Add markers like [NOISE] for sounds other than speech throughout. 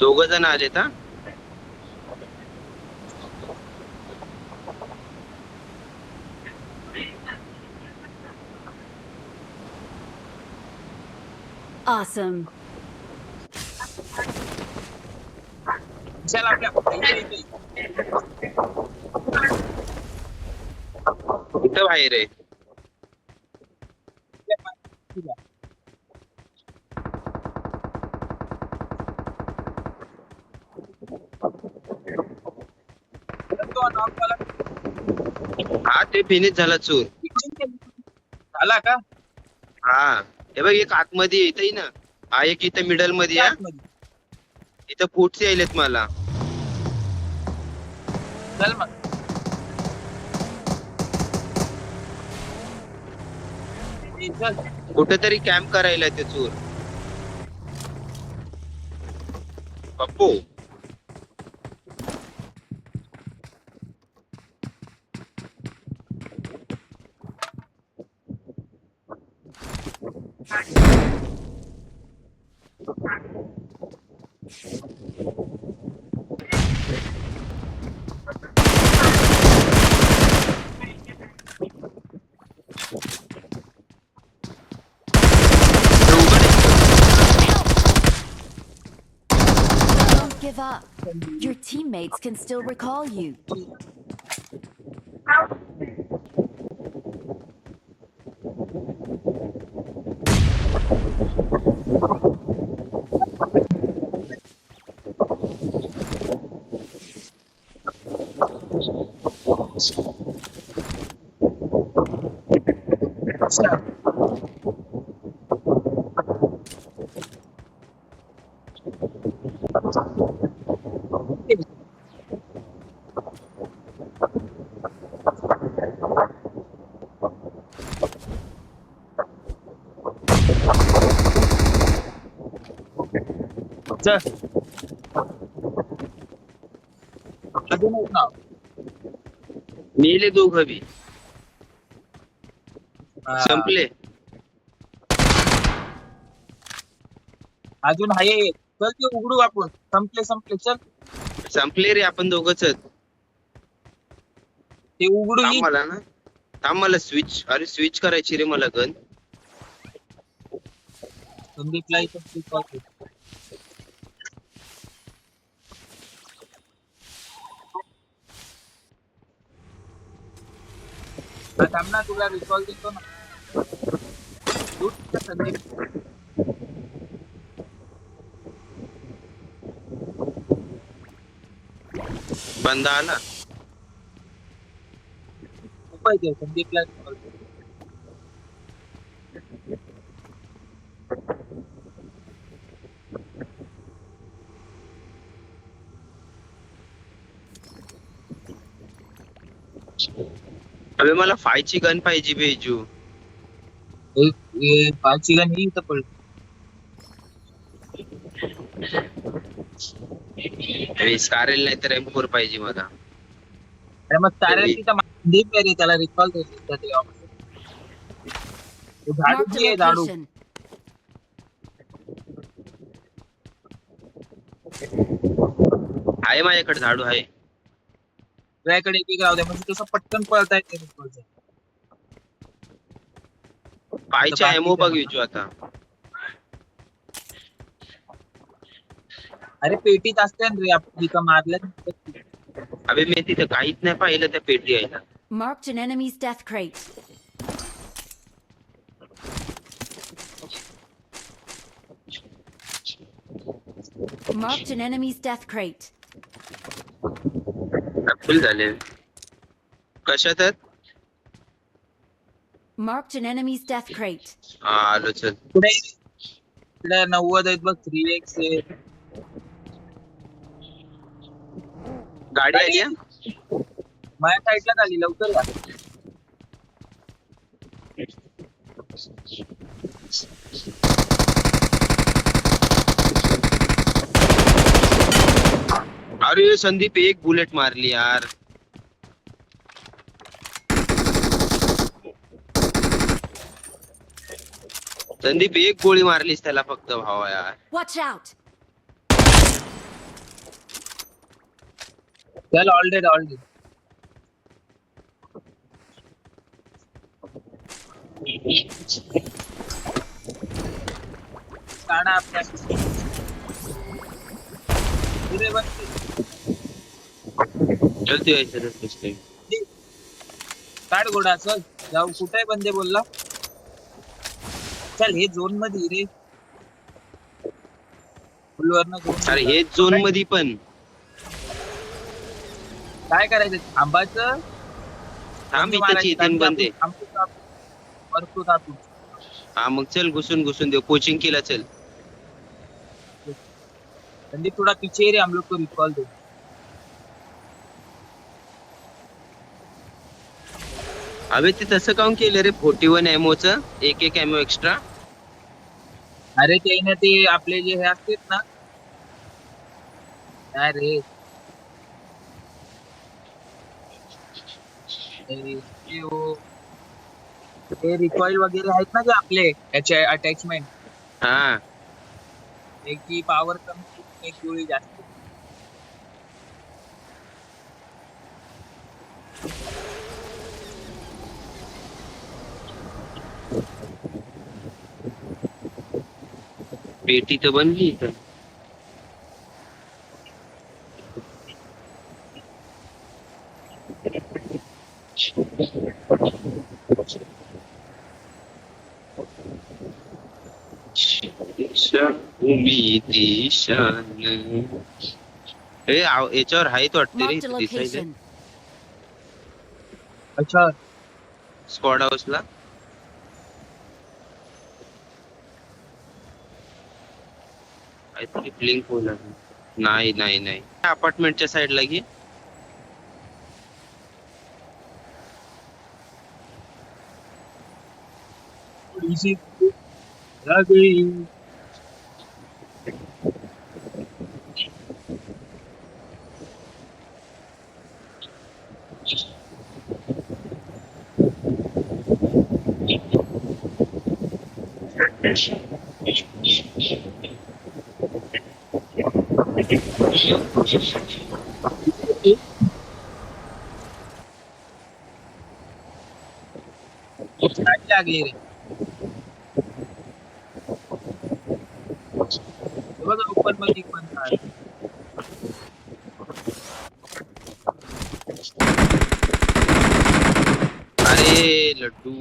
दोघ जण आलेत हा? Awesome. चल आपल्या इथे, बाहेर आहे. तो knock वाला हा ते फिनिश झाला चोर. झाला का? हा. हे बघ एक आतमध्ये येतही ना. हा एक इथं मिडलमध्ये. इथं फुटचे यायलेत मला. चल मग. कुठेतरी कॅम्प करायला ते चोर. Pappu teammates can still recall you. चल. अजून एक नाव. मेले दोघं बी. हा. संपले. अजून आहे एक. चल ते उघडू आपण. संपले संपले. चल. संपले रे आपण दोघच ते उघडू ही. मला ना. थांब मला स्विच अरे स्विच करायची रे मला गन संदीपला इथं. थांब ना तुला रिकॉल देतो ना संदीप बंद आला उपाय दे संदीपला recall कर. अबे मला फायची गन पाहिजे बेजू. पाचची ही पडली अरे स्कारेल नाही तर एम फोर पाहिजे मला. अरे मग तारे तरी- तिथं संदीप आहे रे त्याला रिकॉल झाडू Marked जी a आहे झाडू. location. आहे माझ्याकडे झाडू आहे. तुझ्याकडे एक एक राहू दे म्हणजे तसं पटकन पळता येते पायच्या एमओ काय? बघ विजू आता अरे पेटीत असते ना रे आपण इथं मारल्या अबे मी तिथं काहीच नाही पाहिलं त्या पेटी यायला Marked an enemy's death crate. Marked an enemy's death crate. फुल झाले कशात आहेत? Marked an enemy's death crate. हा आलो चल पुढे इकडे नव्वद आहेत बघ थ्री एक्स आहे गाडी आली हा? माझ्या साईडला झाली लवकर या अरे संदीप एक बुलेट मारली यार संदीप एक गोळी मारलीस त्याला फक्त भावा यार Watch out! चल ऑलरेडी ऑलरेडी काढा आपल्या पुढे बसते. चलते यायचं रस्ते काढ घोडा चल जाऊ कुठे बंदे बोलला? चल हे झोनमध्ये रे. फुलवरनं अरे हेच झोनमध्ये पण. काय करायचं? थांबायचं? थांब इथंच बंदे. थांबतो. हा मग चल घुसून घुसून देऊ. कोचिंग केला चल. संदीप थोड़ा पीछे ही रे हम लोग को रिकॉल दो अबे ते तसं काऊन केलं रे? फोर्टी वन एमओच एक एक एमओ एक्स्ट्रा अरे ते ना ते आपले जे हे असतात ना. काय रे? ते ते वो- ते रिकॉइल वगैरे आहेत ना जे आपले याचे अटॅचमेंट हा. एक की पॉवर कमी एक गोळी जास्त. पेटी तर बनली इथं. शान हे याच्यावर आहेत वाटते रे Marked a location. अच्छा. स्क्वॉड हाऊसला काहीतरी ब्लिंक होईल नाही नाही नाही. अपार्टमेंटच्या साईडला घे थोड़ी सी रह गई गाडी लागली रे हे बघा ओपनमध्ये पण आहे. अरे लड्डू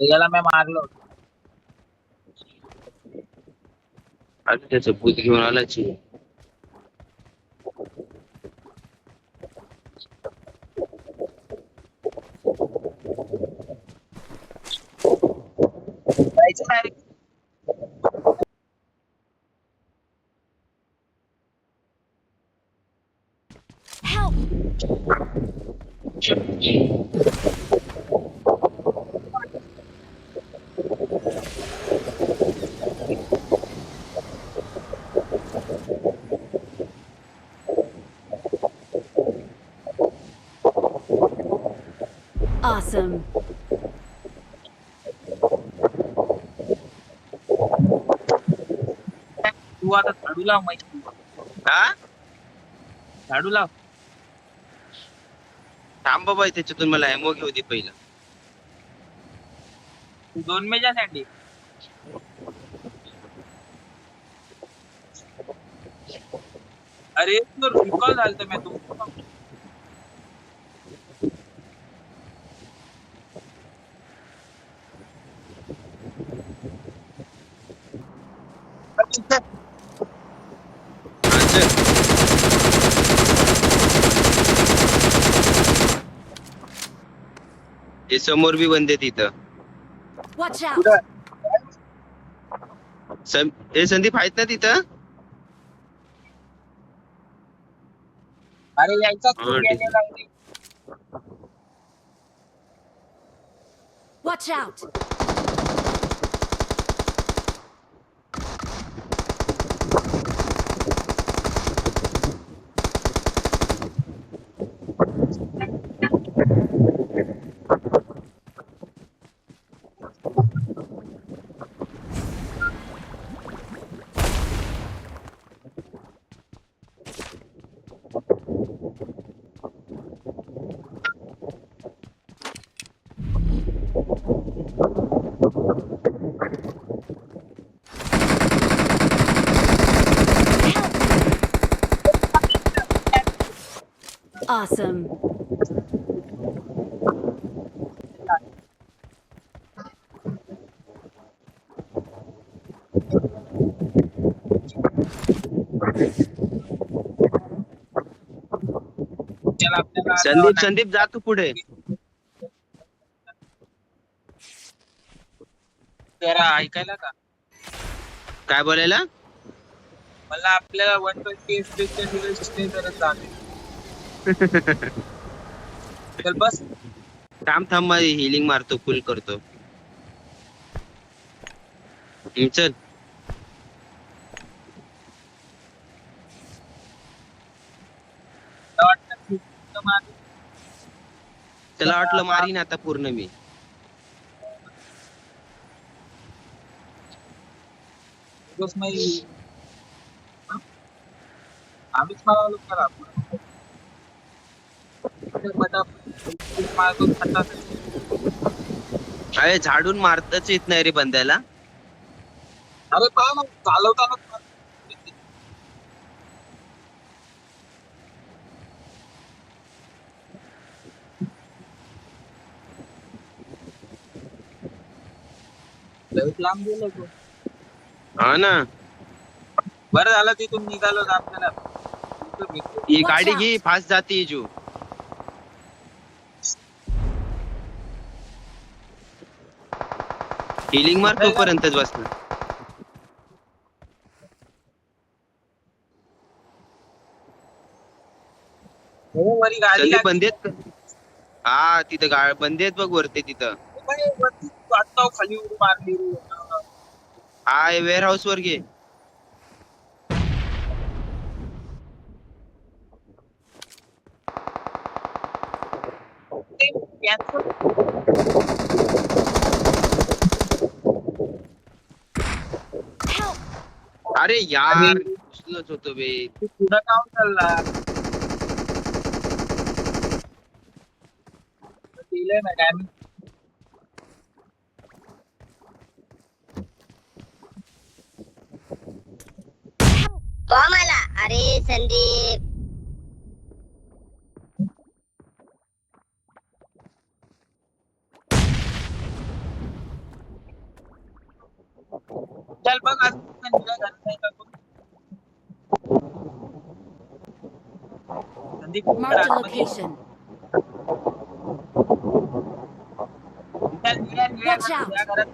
याला मी अरे त्याचं भूत घेऊन आलाच. Help! तू आता झाडू लाव माहिती हा झाडू लाव थांब बाबा त्याच्यातून मला एमओ घेऊ दे पहिला. तू दोन मेजासाठी अरे तू रिकॉल झालं मी तू हा. हे समोर बी बंद आहे तिथं Watch out! कुठं सं- हे संदीप आहेत ना तिथं अरे यायचा हा, ठीक आहे. Watch out! Awesome. Sandeep Sandeep जा तू पुढे. जरा ऐकायला का? काय बोलायला? मला आपल्याला वन ट्वेंटी करत चालेल. चल बस. थांब थांब हिलिंग मारतो फुल करतो. हम्म, चल. मला वाटतं खूप त्याला वाटलं मारीन आता पूर्ण मी? दिवस नाही आम्हीच मारावं करा. अरे झाडून मारताच येत नाही रे बंद्याला अरे पहा ना चालवताना लांब गेलो तो हा ना बरं झालं तिथून निघालो आपल्याला. ही गाडी. घे फास्ट जाते जू हिलिंग मार तोपर्यंतच बसणार. हो, गाडी का? हा तिथं गा बंदेत बघ वरते तिथं. वरती वाटतो खाली उडी मारली. रे. हा वेअर हाऊस वर घे. अरे यार घुसलोच होतो बे. तू पुढं काम चालला. दिलंय ना डॅमेज कॉम आला अरे संदीप चल बघ आज संध्या घरी नाही का तू? संदीप Marked a घरामध्ये. location. चल, निघा, निघा, Watch out. निघा घरात.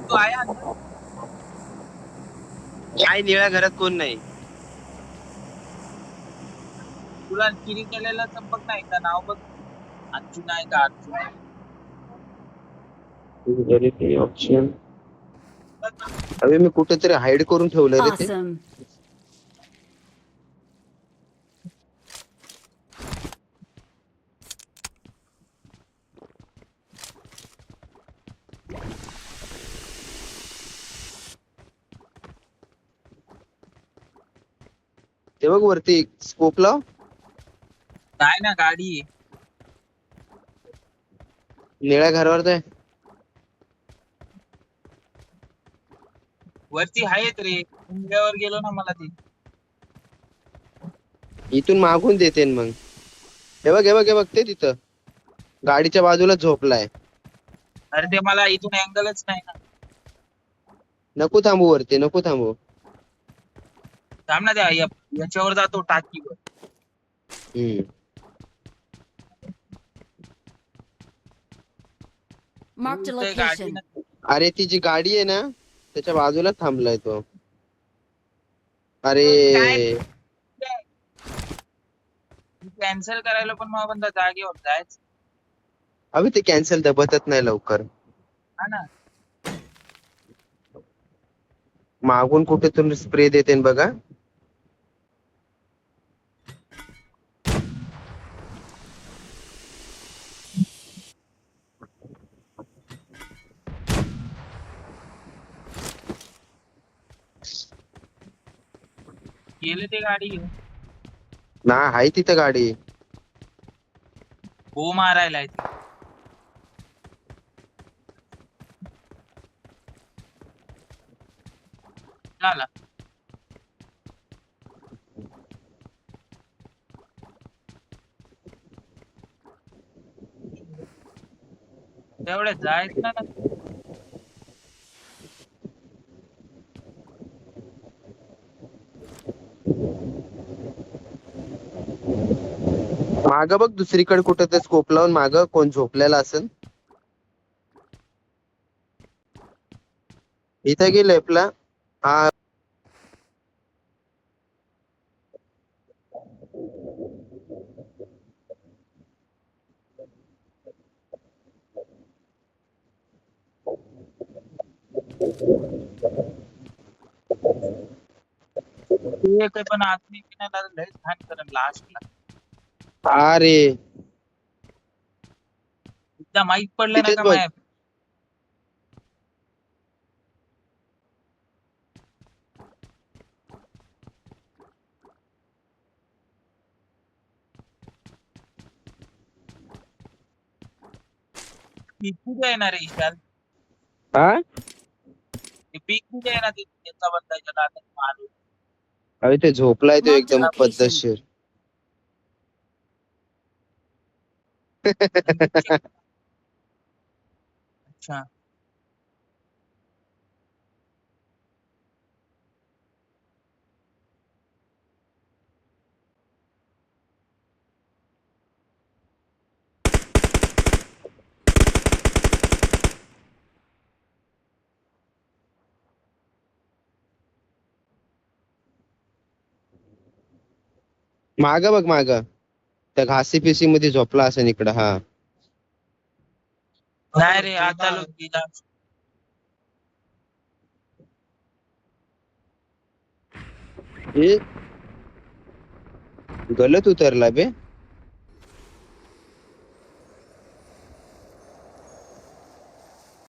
तू आहे आता? काय निळ्या घरात कोण नाही तुला किरी केलेलं चंपक नाही का नाव बघ अर्जुन आहे का अर्जुन ऑप्शन अरे मी कुठेतरी हाईड करून ठेवलं रे ते Awesome. ते बघ वरती स्कोप लाव काय ना गाडी. निळ्या घरावर जाय वरती आहेत रे. मुंग्यावर गेलो ना मला ते. इथून मागून देते न मग. हे बघ हे बघ हे बघ ते तिथं. गाडीच्या बाजूला झोपलाय. अरे ते मला इथून अँगलच नाही ना. नको थांबू वरती नको थांबू. थांब ना त्या या- याच्यावर जातो टाकीवर. हम्म. Marked a ते गाडी location. ना- अरे ती जी गाडी आहे ना त्याच्या बाजूला थांबलाय तो. अरे. कॅन्सल करायला पण मला बंदा जागेवर जायच. अभि ते कॅन्सल दबतच नाही लवकर. हा ना. मागून कुठेतून स्प्रे देते बघा. गेले ते गाडी घेऊन. ना आहे तिथं गाडी. हो मारायला आहे ती. झाला. तेवढे जायचं ना. माग बघ दुसरीकडे कुठं ते स्कोप लावून माग कोण झोपलेला असेल. इथं गेलं आपला. हा. ते पण आदमी की नाही लागलं, लय लास्टला अरे। एकदा माहित पडलं ना का. माय पीक कुठे येणार आहे विशाल हा? ते पीक कुठे येणार ते त्याचा अरे ते झोपलाय तो एकदम पद्धतशीर [LAUGHS] अच्छा। माग बघ माग. त्या घासी पिसी मध्ये झोपला असेल इकडं हा. नाही रे आता लोक गेला. हे गलत उतरला बे.